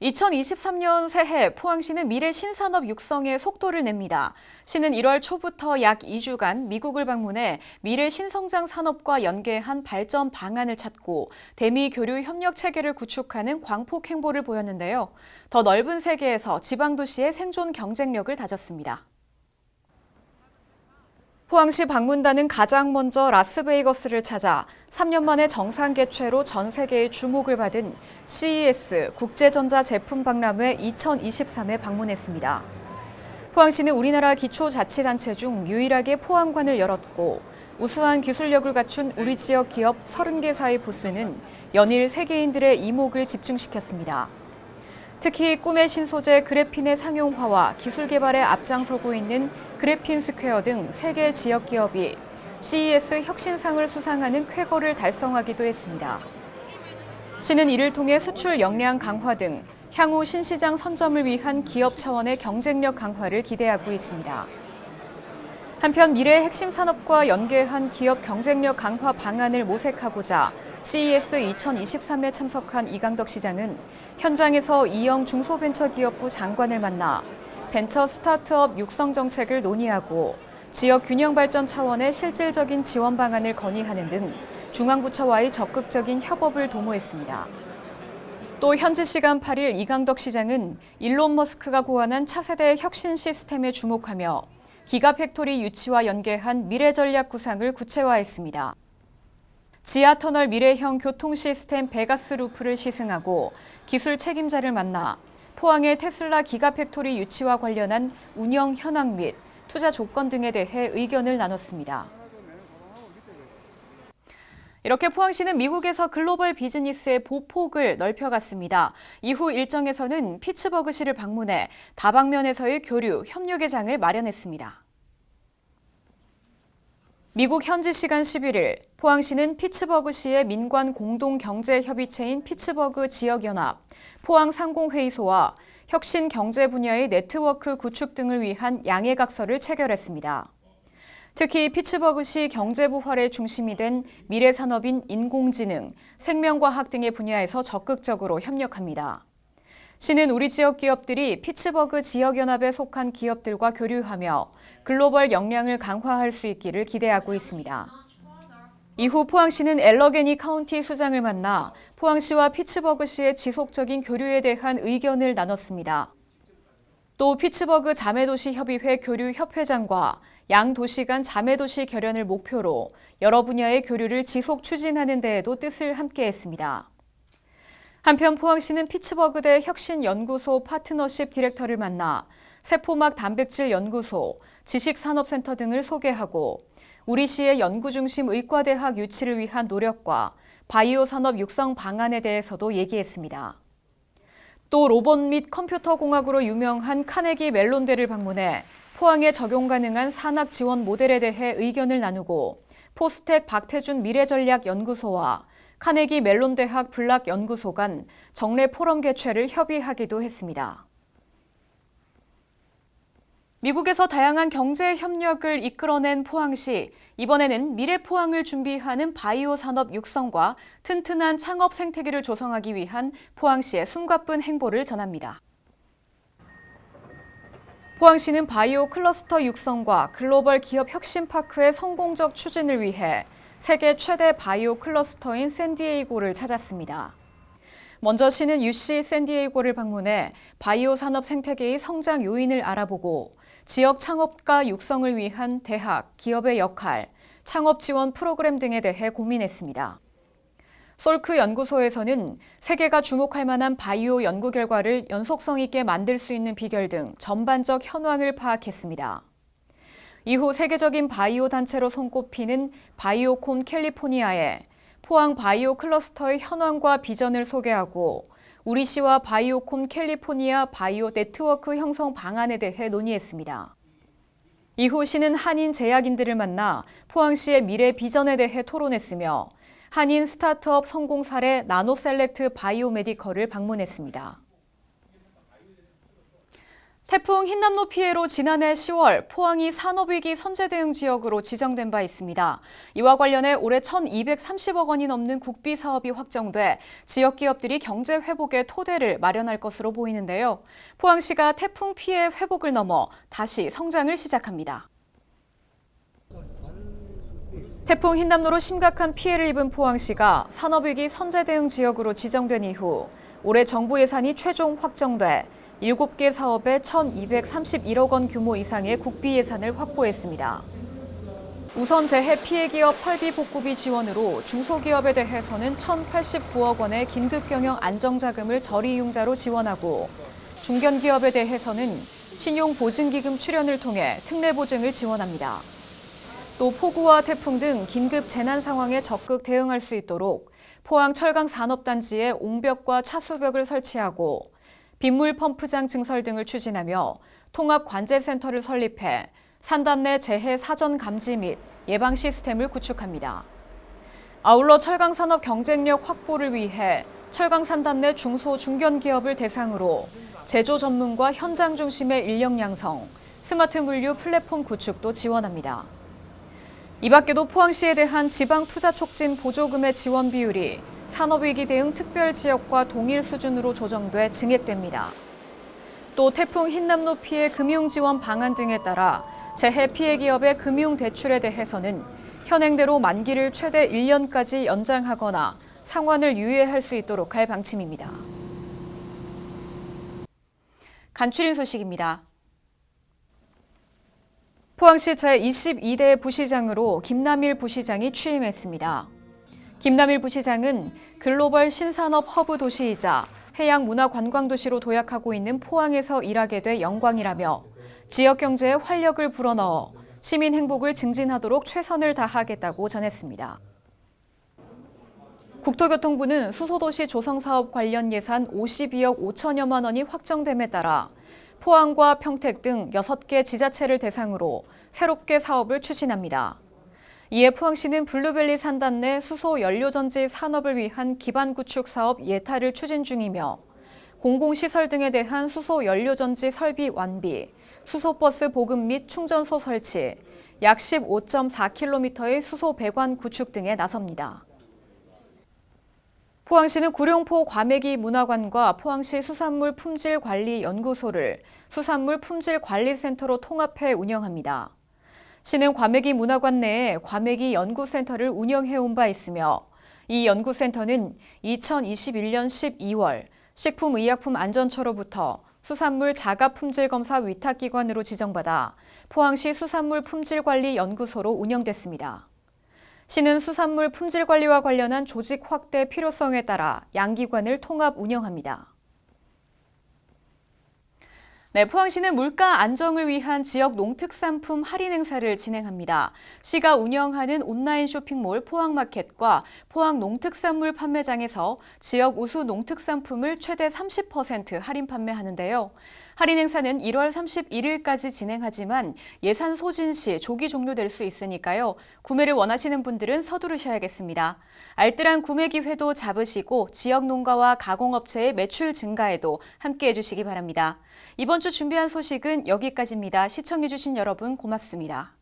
2023년 새해 포항시는 미래 신산업 육성에 속도를 냅니다. 시는 1월 초부터 약 2주간 미국을 방문해 미래 신성장 산업과 연계한 발전 방안을 찾고 대미 교류 협력 체계를 구축하는 광폭 행보를 보였는데요. 더 넓은 세계에서 지방 도시의 생존 경쟁력을 다졌습니다. 포항시 방문단은 가장 먼저 라스베이거스를 찾아 3년 만에 정상 개최로 전 세계의 주목을 받은 CES 국제전자 제품 박람회 2023에 방문했습니다. 포항시는 우리나라 기초자치단체 중 유일하게 포항관을 열었고 우수한 기술력을 갖춘 우리 지역 기업 30개 사의 부스는 연일 세계인들의 이목을 집중시켰습니다. 특히 꿈의 신소재 그래핀의 상용화와 기술 개발에 앞장서고 있는 그래핀 스퀘어 등 세계 지역 기업이 CES 혁신상을 수상하는 쾌거를 달성하기도 했습니다. 시는 이를 통해 수출 역량 강화 등 향후 신시장 선점을 위한 기업 차원의 경쟁력 강화를 기대하고 있습니다. 한편 미래 핵심 산업과 연계한 기업 경쟁력 강화 방안을 모색하고자 CES 2023에 참석한 이강덕 시장은 현장에서 이영 중소벤처기업부 장관을 만나 벤처 스타트업 육성 정책을 논의하고 지역 균형 발전 차원의 실질적인 지원 방안을 건의하는 등 중앙부처와의 적극적인 협업을 도모했습니다. 또 현지 시간 8일 이강덕 시장은 일론 머스크가 고안한 차세대 혁신 시스템에 주목하며 기가 팩토리 유치와 연계한 미래 전략 구상을 구체화했습니다. 지하터널 미래형 교통 시스템 베가스 루프를 시승하고 기술 책임자를 만나 포항의 테슬라 기가 팩토리 유치와 관련한 운영 현황 및 투자 조건 등에 대해 의견을 나눴습니다. 이렇게 포항시는 미국에서 글로벌 비즈니스의 보폭을 넓혀갔습니다. 이후 일정에서는 피츠버그시를 방문해 다방면에서의 교류, 협력의 장을 마련했습니다. 미국 현지 시간 11일 포항시는 피츠버그시의 민관 공동 경제 협의체인 피츠버그 지역 연합, 포항 상공 회의소와 혁신 경제 분야의 네트워크 구축 등을 위한 양해각서를 체결했습니다. 특히 피츠버그시 경제 부활의 중심이 된 미래 산업인 인공지능, 생명과학 등의 분야에서 적극적으로 협력합니다. 시는 우리 지역 기업들이 피츠버그 지역연합에 속한 기업들과 교류하며 글로벌 역량을 강화할 수 있기를 기대하고 있습니다. 이후 포항시는 엘러게니 카운티 수장을 만나 포항시와 피츠버그시의 지속적인 교류에 대한 의견을 나눴습니다. 또 피츠버그 자매도시 협의회 교류 협회장과 양 도시 간 자매 도시 결연을 목표로 여러 분야의 교류를 지속 추진하는 데에도 뜻을 함께했습니다. 한편 포항시는 피츠버그대 혁신연구소 파트너십 디렉터를 만나 세포막 단백질 연구소, 지식산업센터 등을 소개하고 우리 시의 연구 중심 의과대학 유치를 위한 노력과 바이오 산업 육성 방안에 대해서도 얘기했습니다. 또 로봇 및 컴퓨터 공학으로 유명한 카네기 멜론대를 방문해 포항에 적용 가능한 산학 지원 모델에 대해 의견을 나누고 포스텍 박태준 미래전략연구소와 카네기 멜론대학 블락연구소 간 정례 포럼 개최를 협의하기도 했습니다. 미국에서 다양한 경제 협력을 이끌어낸 포항시, 이번에는 미래 포항을 준비하는 바이오 산업 육성과 튼튼한 창업 생태계를 조성하기 위한 포항시의 숨가쁜 행보를 전합니다. 포항시는 바이오 클러스터 육성과 글로벌 기업 혁신 파크의 성공적 추진을 위해 세계 최대 바이오 클러스터인 샌디에이고를 찾았습니다. 먼저 시는 UC 샌디에이고를 방문해 바이오 산업 생태계의 성장 요인을 알아보고 지역 창업가 육성을 위한 대학, 기업의 역할, 창업 지원 프로그램 등에 대해 고민했습니다. 솔크 연구소에서는 세계가 주목할 만한 바이오 연구 결과를 연속성 있게 만들 수 있는 비결 등 전반적 현황을 파악했습니다. 이후 세계적인 바이오 단체로 손꼽히는 바이오콘 캘리포니아에 포항 바이오 클러스터의 현황과 비전을 소개하고 우리 시와 바이오콘 캘리포니아 바이오 네트워크 형성 방안에 대해 논의했습니다. 이후 시는 한인 제약인들을 만나 포항시의 미래 비전에 대해 토론했으며 한인 스타트업 성공 사례 나노셀렉트 바이오메디컬을 방문했습니다. 태풍 흰남노 피해로 지난해 10월 포항이 산업위기 선제대응 지역으로 지정된 바 있습니다. 이와 관련해 올해 1,230억 원이 넘는 국비 사업이 확정돼 지역 기업들이 경제 회복의 토대를 마련할 것으로 보이는데요. 포항시가 태풍 피해 회복을 넘어 다시 성장을 시작합니다. 태풍 흰남노로 심각한 피해를 입은 포항시가 산업위기 선제대응 지역으로 지정된 이후 올해 정부 예산이 최종 확정돼 7개 사업에 1,231억 원 규모 이상의 국비 예산을 확보했습니다. 우선 재해 피해 기업 설비 복구비 지원으로 중소기업에 대해서는 1,089억 원의 긴급 경영 안정자금을 저리융자로 지원하고 중견기업에 대해서는 신용보증기금 출연을 통해 특례보증을 지원합니다. 또 폭우와 태풍 등 긴급 재난 상황에 적극 대응할 수 있도록 포항 철강 산업단지에 옹벽과 차수벽을 설치하고 빗물 펌프장 증설 등을 추진하며 통합 관제센터를 설립해 산단 내 재해 사전 감지 및 예방 시스템을 구축합니다. 아울러 철강 산업 경쟁력 확보를 위해 철강 산단 내 중소 중견 기업을 대상으로 제조 전문과 현장 중심의 인력 양성, 스마트 물류 플랫폼 구축도 지원합니다. 이 밖에도 포항시에 대한 지방 투자 촉진 보조금의 지원 비율이 산업위기 대응 특별지역과 동일 수준으로 조정돼 증액됩니다. 또 태풍 흰남노 피해 금융지원 방안 등에 따라 재해 피해 기업의 금융대출에 대해서는 현행대로 만기를 최대 1년까지 연장하거나 상환을 유예할 수 있도록 할 방침입니다. 간추린 소식입니다. 포항시 제22대 부시장으로 김남일 부시장이 취임했습니다. 김남일 부시장은 글로벌 신산업 허브 도시이자 해양 문화 관광 도시로 도약하고 있는 포항에서 일하게 돼 영광이라며 지역 경제에 활력을 불어넣어 시민 행복을 증진하도록 최선을 다하겠다고 전했습니다. 국토교통부는 수소도시 조성 사업 관련 예산 52억 5천여만 원이 확정됨에 따라 포항과 평택 등 6개 지자체를 대상으로 새롭게 사업을 추진합니다. 이에 포항시는 블루벨리 산단 내 수소 연료전지 산업을 위한 기반 구축 사업 예타를 추진 중이며 공공시설 등에 대한 수소 연료전지 설비 완비, 수소버스 보급 및 충전소 설치, 약 15.4km의 수소 배관 구축 등에 나섭니다. 포항시는 구룡포 과메기 문화관과 포항시 수산물 품질 관리 연구소를 수산물 품질 관리센터로 통합해 운영합니다. 시는 과메기 문화관 내에 과메기 연구센터를 운영해 온 바 있으며 이 연구센터는 2021년 12월 식품의약품안전처로부터 수산물 자가 품질 검사 위탁 기관으로 지정받아 포항시 수산물 품질 관리 연구소로 운영됐습니다. 시는 수산물 품질 관리와 관련한 조직 확대 필요성에 따라 양기관을 통합 운영합니다. 네, 포항시는 물가 안정을 위한 지역 농특산품 할인 행사를 진행합니다. 시가 운영하는 온라인 쇼핑몰 포항마켓과 포항 농특산물 판매장에서 지역 우수 농특산품을 최대 30% 할인 판매하는데요. 할인 행사는 1월 31일까지 진행하지만 예산 소진 시 조기 종료될 수 있으니까요. 구매를 원하시는 분들은 서두르셔야겠습니다. 알뜰한 구매 기회도 잡으시고 지역 농가와 가공업체의 매출 증가에도 함께 해 주시기 바랍니다. 이번 주 준비한 소식은 여기까지입니다. 시청해 주신 여러분 고맙습니다.